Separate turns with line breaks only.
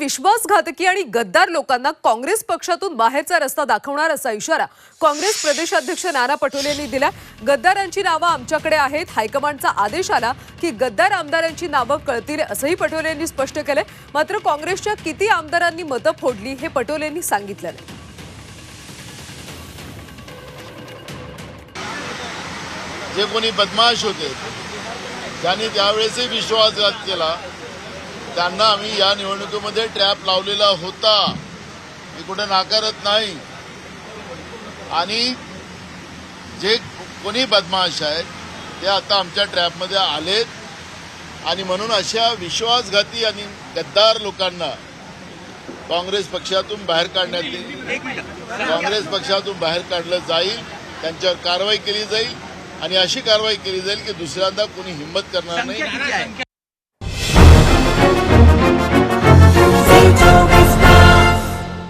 विश्वासघातकी आणि गद्दार लोकांना काँग्रेस पक्षातून बाहेरचा रस्ता दाखवणार असा इशारा काँग्रेस प्रदेशाध्यक्ष नाना पटोले यांनी दिला गद्दारांची नावं आमच्याकडे आहेत. हायकमांडचा आदेश आला की गद्दार आमदारांची नावं कळतील असंही पटोले यांनी स्पष्ट केलंय. मात्र काँग्रेसच्या किती आमदारांनी मतं फोडली हे पटोले यांनी सांगितलं नाही.
जे कोणी बदमाश होते त्यांनी त्यावेळेसही विश्वासघात केला त्यांना आम्ही या निवडणुकीमध्ये ट्रॅप लावलेला होता. मी कुठे नाकारत नाही. आणि जे कोणी बदमाश आहेत ते आता आमच्या ट्रॅपमध्ये आलेत. आणि म्हणून अशा विश्वासघाती आणि गद्दार लोकांना काँग्रेस पक्षातून बाहेर काढण्यात येईल. काँग्रेस पक्षातून बाहेर काढलं जाईल त्यांच्यावर कारवाई केली जाईल. आणि अशी कारवाई केली जाईल की दुसऱ्यांदा कोणी हिंमत करणार नाही.